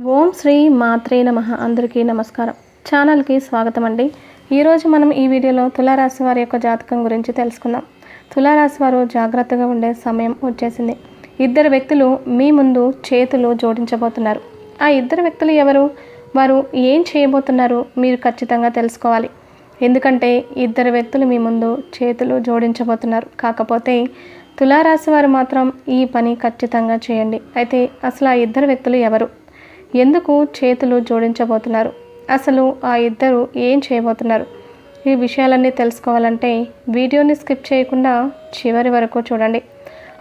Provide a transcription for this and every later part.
ఓం శ్రీ మాత్రే నమ. అందరికీ నమస్కారం. ఛానల్కి స్వాగతం అండి ఈరోజు మనం ఈ వీడియోలో తులారాశి వారి యొక్క జాతకం గురించి తెలుసుకుందాం. తులారాశి వారు జాగ్రత్తగా ఉండే సమయం వచ్చేసింది. ఇద్దరు వ్యక్తులు మీ ముందు చేతులు జోడించబోతున్నారు. ఆ ఇద్దరు వ్యక్తులు ఎవరు? వారు ఏం చేయబోతున్నారు? మీరు ఖచ్చితంగా తెలుసుకోవాలి. ఎందుకంటే ఇద్దరు వ్యక్తులు మీ ముందు చేతులు జోడించబోతున్నారు. కాకపోతే తులారాశి వారు మాత్రం ఈ పని ఖచ్చితంగా చేయండి. అయితే అసలు ఆ ఇద్దరు వ్యక్తులు ఎవరు? ఎందుకు చేతులు జోడించబోతున్నారు? అసలు ఆ ఇద్దరు ఏం చేయబోతున్నారు? ఈ విషయాలన్నీ తెలుసుకోవాలంటే వీడియోని స్కిప్ చేయకుండా చివరి వరకు చూడండి.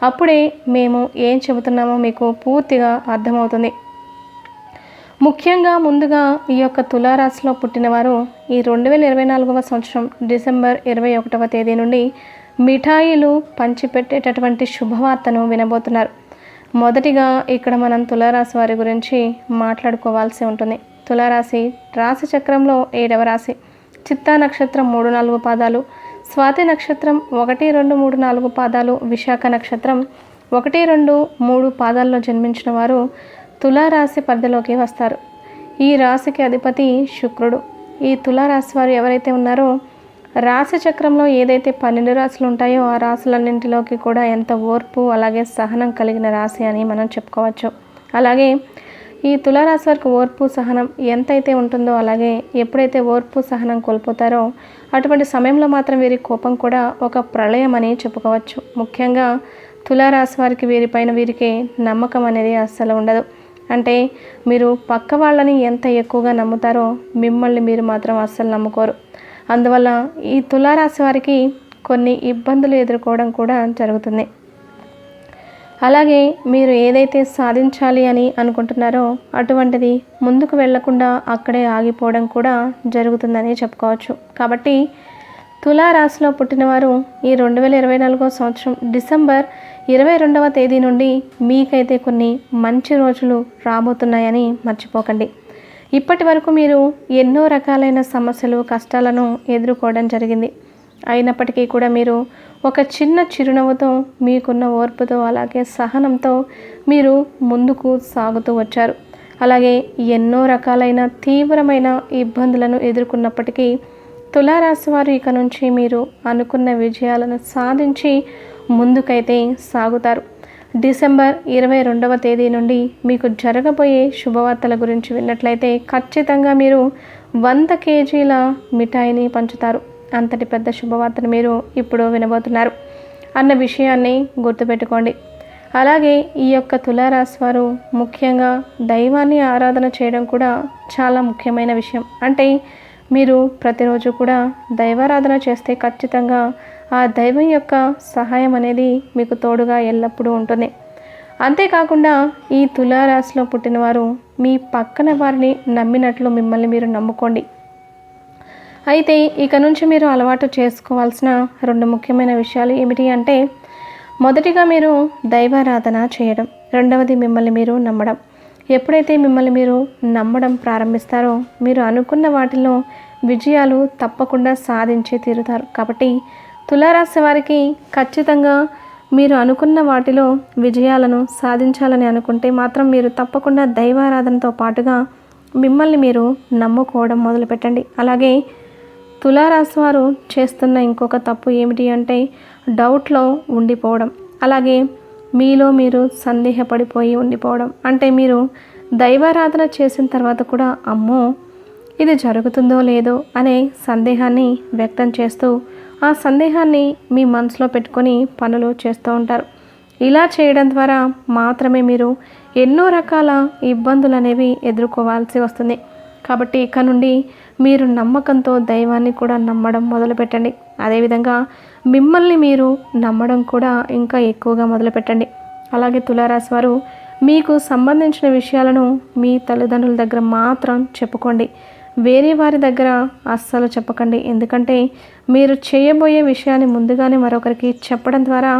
అప్పుడే మేము ఏం చెబుతున్నామో మీకు పూర్తిగా అర్థమవుతుంది. ముఖ్యంగా ముందుగా ఈ యొక్క తులారాశిలో పుట్టినవారు ఈ రెండు వేల ఇరవై నాలుగవ సంవత్సరం డిసెంబర్ ఇరవై ఒకటవ తేదీ నుండి మిఠాయిలు పంచిపెట్టేటటువంటి శుభవార్తను వినబోతున్నారు. మొదటిగా ఇక్కడ మనం తులారాశి వారి గురించి మాట్లాడుకోవాల్సి ఉంటుంది. తులారాశి రాశి చక్రంలో ఏడవ రాశి. చిత్తా నక్షత్రం మూడు నాలుగు పాదాలు. స్వాతి నక్షత్రం ఒకటి రెండు మూడు నాలుగు పాదాలు. విశాఖ నక్షత్రం ఒకటి రెండు మూడు పాదాల్లో జన్మించిన వారు తులారాశి పరిధిలోకి వస్తారు. ఈ రాశికి అధిపతి శుక్రుడు. ఈ తులారాశి వారు ఎవరైతే ఉన్నారో రాశి చక్రంలో ఏదైతే పన్నెండు రాశులు ఉంటాయో ఆ రాశులన్నింటిలోకి కూడా ఎంత ఓర్పు అలాగే సహనం కలిగిన రాశి అని మనం చెప్పుకోవచ్చు. అలాగే ఈ తులారాశి వారికి ఓర్పు సహనం ఎంతైతే ఉంటుందో అలాగే ఎప్పుడైతే ఓర్పు సహనం కోల్పోతారో అటువంటి సమయంలో మాత్రం వీరి కోపం కూడా ఒక ప్రళయం అని చెప్పుకోవచ్చు. ముఖ్యంగా తులారాశి వారికి వీరిపైన వీరికి నమ్మకం అనేది అస్సలు ఉండదు. అంటే మీరు పక్క వాళ్ళని ఎంత ఎక్కువగా నమ్ముతారో మిమ్మల్ని మీరు మాత్రం అస్సలు నమ్ముకోరు. అందువల్ల ఈ తులారాశి వారికి కొన్ని ఇబ్బందులు ఎదుర్కోవడం కూడా జరుగుతుంది. అలాగే మీరు ఏదైతే సాధించాలి అని అనుకుంటున్నారో అటువంటిది ముందుకు వెళ్ళకుండా అక్కడే ఆగిపోవడం కూడా జరుగుతుందని చెప్పుకోవచ్చు. కాబట్టి తులారాశిలో పుట్టినవారు ఈ రెండు వేల ఇరవై నాలుగో సంవత్సరం డిసెంబర్ ఇరవై రెండవ తేదీ నుండి మీకైతే కొన్ని మంచి రోజులు రాబోతున్నాయని మర్చిపోకండి. ఇప్పటి వరకు మీరు ఎన్నో రకాలైన సమస్యలు కష్టాలను ఎదుర్కోవడం జరిగింది. అయినప్పటికీ కూడా మీరు ఒక చిన్న చిరునవ్వుతో మీకున్న ఓర్పుతో అలాగే సహనంతో మీరు ముందుకు సాగుతూ వచ్చారు. అలాగే ఎన్నో రకాలైన తీవ్రమైన ఇబ్బందులను ఎదుర్కొన్నప్పటికీ తులారాశి వారు ఇక నుంచి మీరు అనుకున్న విజయాలను సాధించి ముందుకైతే సాగుతారు. డిసెంబర్ ఇరవై రెండవ తేదీ నుండి మీకు జరగబోయే శుభవార్తల గురించి విన్నట్లయితే ఖచ్చితంగా మీరు వంద కేజీల మిఠాయిని పంచుతారు. అంతటి పెద్ద శుభవార్తను మీరు ఇప్పుడు వినబోతున్నారు. అన్న విషయాన్ని గుర్తుపెట్టుకోండి. అలాగే ఈ యొక్క తులారాశి వారు ముఖ్యంగా దైవాన్ని ఆరాధన చేయడం కూడా చాలా ముఖ్యమైన విషయం. అంటే మీరు ప్రతిరోజు కూడా దైవారాధన చేస్తే ఖచ్చితంగా ఆ దైవం యొక్క సహాయం అనేది మీకు తోడుగా ఎల్లప్పుడూ ఉంటుంది అంతేకాకుండా ఈ తులారాశిలో పుట్టినవారు మీ పక్కన వారిని నమ్మినట్లు మిమ్మల్ని మీరు నమ్ముకోండి. అయితే ఇక నుంచి మీరు అలవాటు చేసుకోవాల్సిన రెండు ముఖ్యమైన విషయాలు ఏమిటి అంటే మొదటిగా మీరు దైవారాధన చేయడం రెండవది మిమ్మల్ని మీరు నమ్మడం. ఎప్పుడైతే మిమ్మల్ని మీరు నమ్మడం ప్రారంభిస్తారో మీరు అనుకున్న వాటిలో విజయాలు తప్పకుండా సాధించి తీరుతారు. కాబట్టి తులారాశి వారికి ఖచ్చితంగా మీరు అనుకున్న వాటిలో విజయాలను సాధించాలని అనుకుంటే మాత్రం మీరు తప్పకుండా దైవారాధనతో పాటుగా మిమ్మల్ని మీరు నమ్ముకోవడం మొదలుపెట్టండి. అలాగే తులారాశి వారు చేస్తున్న ఇంకొక తప్పు ఏమిటి అంటే డౌట్లో ఉండిపోవడం. అలాగే మీలో మీరు సందేహపడిపోయి ఉండిపోవడం. అంటే మీరు దైవారాధన చేసిన తర్వాత కూడా అమ్మో ఇది జరుగుతుందో లేదో అనే సందేహాన్ని వ్యక్తం చేస్తూ ఆ సందేహాన్ని మీ మనసులో పెట్టుకొని పనులు చేస్తూ ఉంటారు. ఇలా చేయడం ద్వారా మాత్రమే మీరు ఎన్నో రకాల ఇబ్బందులు అనేవి ఎదుర్కోవాల్సి వస్తుంది. కాబట్టి ఇక నుండి మీరు నమ్మకంతో దైవాన్ని కూడా నమ్మడం మొదలుపెట్టండి. అదేవిధంగా మిమ్మల్ని మీరు నమ్మడం కూడా ఇంకా ఎక్కువగా మొదలుపెట్టండి. అలాగే తులారాశి వారు మీకు సంబంధించిన విషయాలను మీ తల్లిదండ్రుల దగ్గర మాత్రం చెప్పుకోండి. వేరే వారి దగ్గర అస్సలు చెప్పకండి. ఎందుకంటే మీరు చేయబోయే విషయాన్ని ముందుగానే మరొకరికి చెప్పడం ద్వారా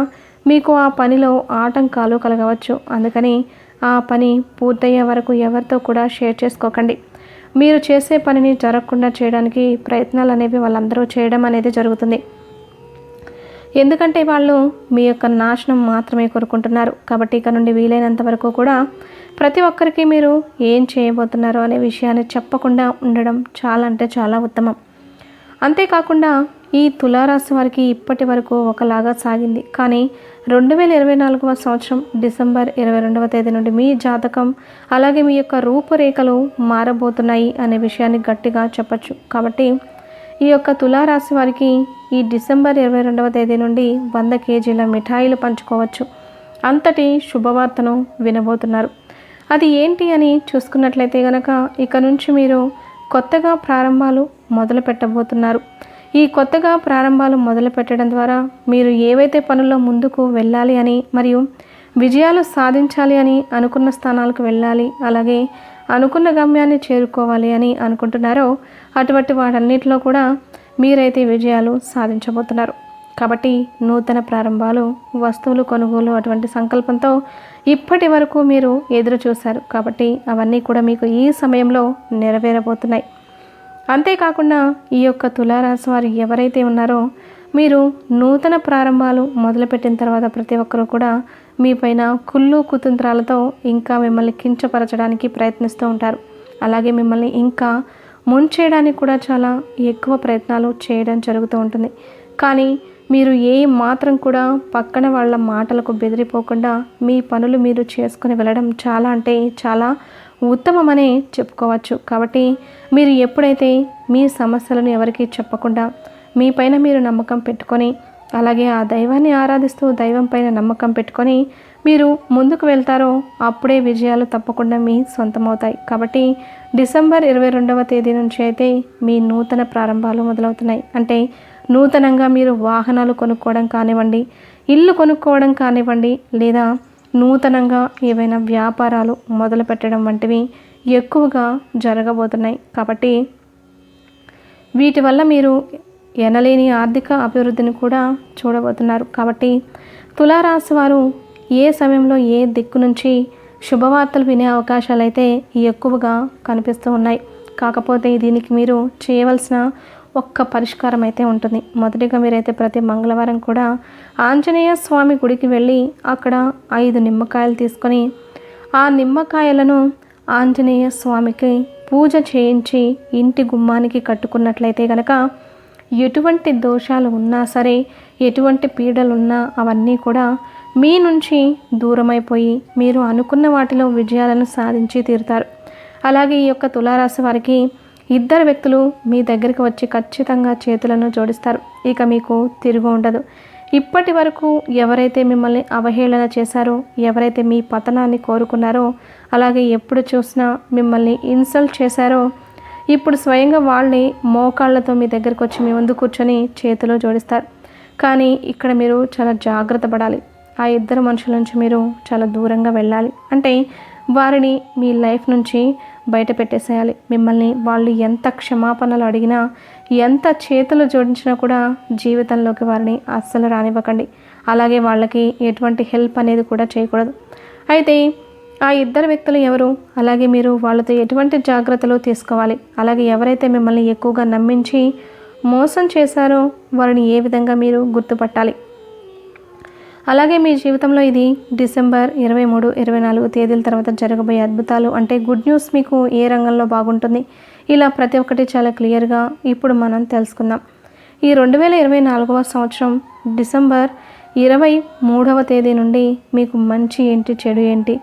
మీకు ఆ పనిలో ఆటంకాలు కలగవచ్చు. అందుకని ఆ పని పూర్తయ్యే వరకు ఎవరితో కూడా షేర్ చేసుకోకండి. మీరు చేసే పనిని జరగకుండా చేయడానికి ప్రయత్నాలు అనేవి వాళ్ళందరూ చేయడం అనేది జరుగుతుంది. ఎందుకంటే వాళ్ళు మీ యొక్క నాశనం మాత్రమే కోరుకుంటున్నారు. కాబట్టి ఇక నుండి వీలైనంత వరకు కూడా ప్రతి ఒక్కరికి మీరు ఏం చేయబోతున్నారో అనే విషయాన్ని చెప్పకుండా ఉండడం చాలా అంటే చాలా ఉత్తమం. అంతేకాకుండా ఈ తులారాశి వారికి ఇప్పటి వరకు ఒకలాగా సాగింది. కానీ రెండు వేల ఇరవై నాలుగవ సంవత్సరం డిసెంబర్ ఇరవై రెండవ తేదీ నుండి మీ జాతకం అలాగే మీ యొక్క రూపురేఖలు మారబోతున్నాయి అనే విషయాన్ని గట్టిగా చెప్పచ్చు. కాబట్టి ఈ యొక్క తులారాశి వారికి ఈ డిసెంబర్ ఇరవై రెండవ తేదీ నుండి వంద కేజీల మిఠాయిలు పంచుకోవచ్చు. అంతటి శుభవార్తను వినబోతున్నారు. అది ఏంటి అని చూసుకున్నట్లయితే గనక ఇక నుంచి మీరు కొత్తగా ప్రారంభాలు మొదలు పెట్టబోతున్నారు ఈ కొత్తగా ప్రారంభాలు మొదలు పెట్టడం ద్వారా మీరు ఏవైతే పనుల్లో ముందుకు వెళ్ళాలి అని మరియు విజయాలు సాధించాలి అని అనుకున్న స్థానాలకు వెళ్ళాలి అలాగే అనుకున్న గమ్యాన్ని చేరుకోవాలి అని అనుకుంటున్నారో అటువంటి వాటన్నిటిలో కూడా మీరైతే విజయాలు సాధించబోతున్నారు. కాబట్టి నూతన ప్రారంభాలు వస్తువులు కొనుగోలు అటువంటి సంకల్పంతో ఇప్పటి వరకు మీరు ఎదురు చూశారు కాబట్టి అవన్నీ కూడా మీకు ఈ సమయంలో నెరవేరబోతున్నాయి. అంతేకాకుండా ఈ యొక్క తులారాశి వారు ఎవరైతే ఉన్నారో మీరు నూతన ప్రారంభాలు మొదలుపెట్టిన తర్వాత ప్రతి ఒక్కరూ కూడా మీ పైన కుళ్ళు కుతంత్రాలతో ఇంకా మిమ్మల్ని కించపరచడానికి ప్రయత్నిస్తూ ఉంటారు. అలాగే మిమ్మల్ని ఇంకా ముంచేయడానికి కూడా చాలా ఎక్కువ ప్రయత్నాలు చేయడం జరుగుతూ ఉంటుంది. కానీ మీరు ఏ మాత్రం కూడా పక్కన వాళ్ళ మాటలకు బెదిరిపోకుండా మీ పనులు మీరు చేసుకుని వెళ్ళడం చాలా అంటే చాలా ఉత్తమమనే చెప్పుకోవచ్చు. కాబట్టి మీరు ఎప్పుడైతే మీ సమస్యలను ఎవరికీ చెప్పకుండా మీ పైన మీరు నమ్మకం పెట్టుకొని అలాగే ఆ దైవాన్ని ఆరాధిస్తూ దైవం పైన నమ్మకం పెట్టుకొని మీరు ముందుకు వెళ్తారో అప్పుడే విజయాలు తప్పకుండా మీ సొంతమవుతాయి. కాబట్టి డిసెంబర్ ఇరవై రెండవ తేదీ నుంచి అయితే మీ నూతన ప్రారంభాలు మొదలవుతున్నాయి. అంటే నూతనంగా మీరు వాహనాలు కొనుక్కోవడం కానివ్వండి ఇల్లు కొనుక్కోవడం కానివ్వండి లేదా నూతనంగా ఏవైనా వ్యాపారాలు మొదలు పెట్టడం వంటివి ఎక్కువగా జరగబోతున్నాయి. కాబట్టి వీటి వల్ల మీరు ఎనలేని ఆర్థిక అభివృద్ధిని కూడా చూడబోతున్నారు. కాబట్టి తులారాశి వారు ఏ సమయంలో ఏ దిక్కు నుంచి శుభవార్తలు వినే అవకాశాలు అయితే ఎక్కువగా కనిపిస్తూ ఉన్నాయి. కాకపోతే దీనికి మీరు చేయవలసిన ఒక్క పరిష్కారం అయితే ఉంటుంది. మొదటిగా మీరైతే ప్రతి మంగళవారం కూడా ఆంజనేయ స్వామి గుడికి వెళ్ళి అక్కడ ఐదు నిమ్మకాయలు తీసుకొని ఆ నిమ్మకాయలను ఆంజనేయ స్వామికి పూజ చేయించి ఇంటి గుమ్మానికి కట్టుకున్నట్లయితే కనుక ఎటువంటి దోషాలు ఉన్నా సరే ఎటువంటి పీడలు ఉన్నా అవన్నీ కూడా మీ నుంచి దూరమైపోయి మీరు అనుకున్న వాటిలో విజయాలను సాధించి తీరుతారు. అలాగే ఈ యొక్క తులారాశి వారికి ఇద్దరు వ్యక్తులు మీ దగ్గరికి వచ్చి ఖచ్చితంగా చేతులను జోడిస్తారు. ఇక మీకు తిరుగు ఉండదు. ఇప్పటి వరకు ఎవరైతే మిమ్మల్ని అవహేళన చేశారో ఎవరైతే మీ పతనాన్ని కోరుకున్నారో అలాగే ఎప్పుడు చూసినా మిమ్మల్ని ఇన్సల్ట్ చేశారో ఇప్పుడు స్వయంగా వాళ్ళని మోకాళ్ళతో మీ దగ్గరకు వచ్చి మీ ముందు కూర్చొని చేతిలో జోడిస్తారు. కానీ ఇక్కడ మీరు చాలా జాగ్రత్త పడాలి. ఆ ఇద్దరు మనుషుల నుంచి మీరు చాలా దూరంగా వెళ్ళాలి. అంటే వారిని మీ లైఫ్ నుంచి బయట పెట్టేసేయాలి. మిమ్మల్ని వాళ్ళు ఎంత క్షమాపణలు అడిగినా ఎంత చేతులు జోడించినా కూడా జీవితంలోకి వారిని అస్సలు రానివ్వకండి. అలాగే వాళ్ళకి ఎటువంటి హెల్ప్ అనేది కూడా చేయకూడదు. అయితే ఆ ఇద్దరు వ్యక్తులు ఎవరు? అలాగే మీరు వాళ్ళతో ఎటువంటి జాగ్రత్తలు తీసుకోవాలి? అలాగే ఎవరైతే మిమ్మల్ని ఎక్కువగా నమ్మించి మోసం చేశారో వారిని ఏ విధంగా మీరు గుర్తుపట్టాలి? అలాగే మీ జీవితంలో ఇది డిసెంబర్ ఇరవై మూడు ఇరవై నాలుగు తేదీల తర్వాత జరగబోయే అద్భుతాలు అంటే గుడ్ న్యూస్ మీకు ఏ రంగంలో బాగుంటుంది? ఇలా ప్రతి ఒక్కటి చాలా క్లియర్గా ఇప్పుడు మనం తెలుసుకుందాం. ఈ రెండు వేల ఇరవై నాలుగవ సంవత్సరం డిసెంబర్ ఇరవై మూడవ తేదీ నుండి మీకు మంచి ఏంటి చెడు ఏంటి?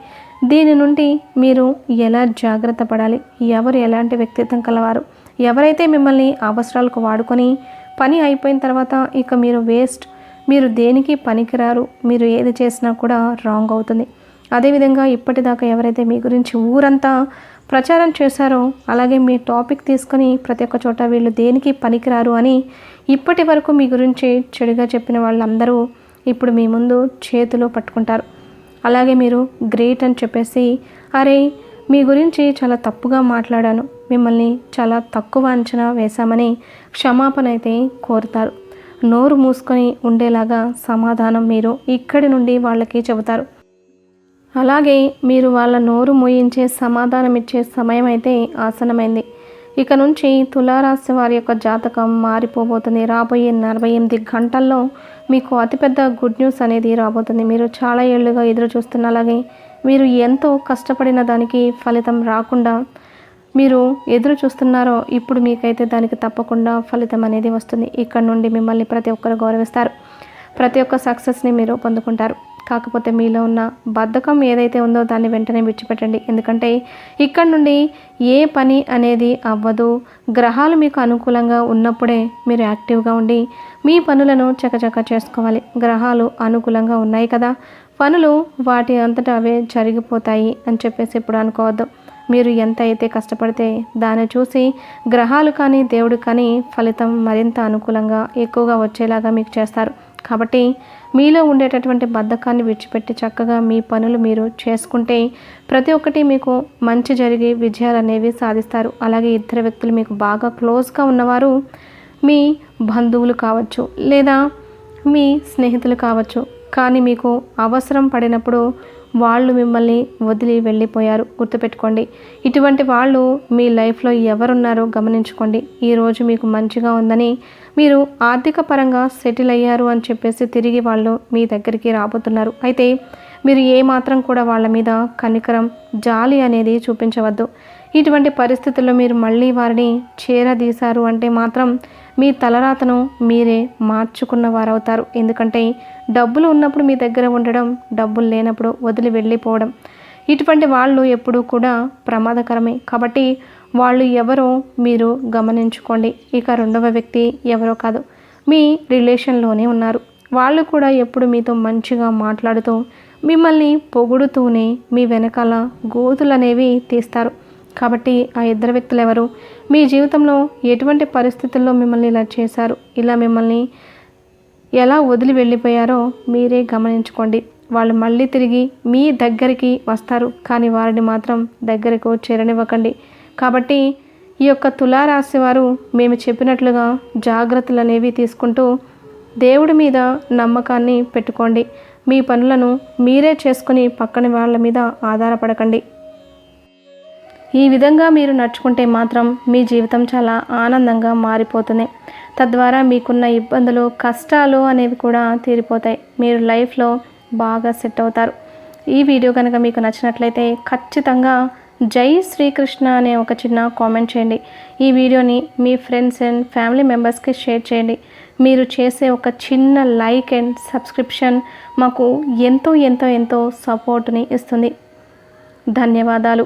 దీని నుండి మీరు ఎలా జాగ్రత్త పడాలి? ఎవరు ఎలాంటి వ్యక్తిత్వం కలవారు? ఎవరైతే మిమ్మల్ని అవసరాలకు వాడుకొని పని అయిపోయిన తర్వాత ఇక మీరు వేస్ట్ మీరు దేనికి పనికిరారు? మీరు ఏది చేసినా కూడా రాంగ్ అవుతుంది. అదేవిధంగా ఇప్పటిదాకా ఎవరైతే మీ గురించి ఊరంతా ప్రచారం చేశారో అలాగే మీ టాపిక్ తీసుకొని ప్రతి ఒక్క చోట వీళ్ళు దేనికి పనికిరారు అని ఇప్పటి వరకు మీ గురించి చెడుగా చెప్పిన వాళ్ళందరూ ఇప్పుడు మీ ముందు చేతిలో పట్టుకుంటారు. అలాగే మీరు గ్రేట్ అని చెప్పేసి అరే మీ గురించి చాలా తప్పుగా మాట్లాడాను. మిమ్మల్ని చాలా తక్కువ అంచనా వేశామని క్షమాపణ అయితే కోరుతారు. నోరు మూసుకొని ఉండేలాగా సమాధానం మీరు ఇక్కడి నుండి వాళ్ళకి చెబుతారు. అలాగే మీరు వాళ్ళ నోరు మూయించే సమాధానం ఇచ్చే సమయం అయితే ఆసనమైంది ఇక నుంచి తులారాశి వారి యొక్క జాతకం మారిపోబోతుంది. రాబోయే నలభై ఎనిమిది గంటల్లో మీకు అతిపెద్ద గుడ్ న్యూస్ అనేది రాబోతుంది. మీరు చాలా ఏళ్ళుగా ఎదురు చూస్తున్న అలాగే మీరు ఎంతో కష్టపడిన దానికి ఫలితం రాకుండా మీరు ఎదురు చూస్తున్నారో ఇప్పుడు మీకైతే దానికి తప్పకుండా ఫలితం అనేది వస్తుంది. ఇక్కడ నుండి మిమ్మల్ని ప్రతి ఒక్కరు గౌరవిస్తారు. ప్రతి ఒక్క సక్సెస్ని మీరు పొందుకుంటారు. కాకపోతే మీలో ఉన్న బద్ధకం ఏదైతే ఉందో దాన్ని వెంటనే విడిచిపెట్టండి. ఎందుకంటే ఇక్కడ నుండి ఏ పని అనేది అవ్వదు. గ్రహాలు మీకు అనుకూలంగా ఉన్నప్పుడే మీరు యాక్టివ్గా ఉండి మీ పనులను చకచక చేసుకోవాలి. గ్రహాలు అనుకూలంగా ఉన్నాయి కదా. పనులు వాటి అంతటా అవే జరిగిపోతాయి అని చెప్పేసి ఇప్పుడు అనుకోవద్దు. మీరు ఎంత అయితే కష్టపడితే దాన్ని చూసి గ్రహాలు కానీ దేవుడు కానీ ఫలితం మరింత అనుకూలంగా ఎక్కువగా వచ్చేలాగా మీకు చేస్తారు. కాబట్టి మీలో ఉండేటటువంటి బద్ధకాన్ని విడిచిపెట్టి చక్కగా మీ పనులు మీరు చేసుకుంటే ప్రతి ఒక్కటి మీకు మంచి జరిగి విజయాలు అనేవి సాధిస్తారు. అలాగే ఇద్దరు వ్యక్తులు మీకు బాగా క్లోజ్గా ఉన్నవారు మీ బంధువులు కావచ్చు లేదా మీ స్నేహితులు కావచ్చు. కానీ మీకు అవసరం పడినప్పుడు వాళ్ళు మిమ్మల్ని వదిలి వెళ్ళిపోయారు. గుర్తుపెట్టుకోండి. ఇటువంటి వాళ్ళు మీ లైఫ్లో ఎవరున్నారో గమనించుకోండి. ఈరోజు మీకు మంచిగా ఉందని మీరు ఆర్థిక పరంగా సెటిల్ అయ్యారు అని చెప్పేసి తిరిగి వాళ్ళు మీ దగ్గరికి రాబోతున్నారు. అయితే మీరు ఏమాత్రం కూడా వాళ్ళ మీద కనికరం జాలి అనేది చూపించవద్దు. ఇటువంటి పరిస్థితుల్లో మీరు మళ్ళీ వారిని చేరదీశారు అంటే మాత్రం మీ తలరాతను మీరే మార్చుకున్న వారవుతారు. ఎందుకంటే డబ్బులు ఉన్నప్పుడు మీ దగ్గర ఉండడం డబ్బులు లేనప్పుడు వదిలి వెళ్ళిపోవడం. ఇటువంటి వాళ్ళు ఎప్పుడూ కూడా ప్రమాదకరమే. కాబట్టి వాళ్ళు ఎవరో మీరు గమనించుకోండి. ఇక రెండవ వ్యక్తి ఎవరో కాదు. మీ రిలేషన్లోనే ఉన్నారు. వాళ్ళు కూడా ఎప్పుడు మీతో మంచిగా మాట్లాడుతూ మిమ్మల్ని పొగుడుతూనే మీ వెనకాల గోతులు అనేవి తీస్తారు. కాబట్టి ఆ ఇద్దరు వ్యక్తులు ఎవరు? మీ జీవితంలో ఎటువంటి పరిస్థితుల్లో మిమ్మల్ని ఇలా చేశారు? ఇలా మిమ్మల్ని ఎలా వదిలి వెళ్ళిపోయారో మీరే గమనించుకోండి. వాళ్ళు మళ్ళీ తిరిగి మీ దగ్గరికి వస్తారు కానీ వారిని మాత్రం దగ్గరకు చేరనివ్వకండి. కాబట్టి ఈ యొక్క తులారాశి వారు మేము చెప్పినట్లుగా జాగ్రత్తలు అనేవి తీసుకుంటూ దేవుడి మీద నమ్మకాన్ని పెట్టుకోండి. మీ పనులను మీరే చేసుకుని పక్కన వాళ్ళ మీద ఆధారపడకండి. ఈ విధంగా మీరు నడుచుకుంటే మాత్రం మీ జీవితం చాలా ఆనందంగా మారిపోతుంది. తద్వారా మీకున్న ఇబ్బందులు కష్టాలు అనేవి కూడా తీరిపోతాయి. మీరు లైఫ్లో బాగా సెట్ అవుతారు. ఈ వీడియో కనుక మీకు నచ్చినట్లయితే ఖచ్చితంగా జై శ్రీకృష్ణ అనే ఒక చిన్న కామెంట్ చేయండి. ఈ వీడియోని మీ ఫ్రెండ్స్ అండ్ ఫ్యామిలీ మెంబర్స్కి షేర్ చేయండి. మీరు చేసే ఒక చిన్న లైక్ అండ్ సబ్స్క్రిప్షన్ మాకు ఎంతో ఎంతో ఎంతో సపోర్ట్ని ఇస్తుంది. ధన్యవాదాలు.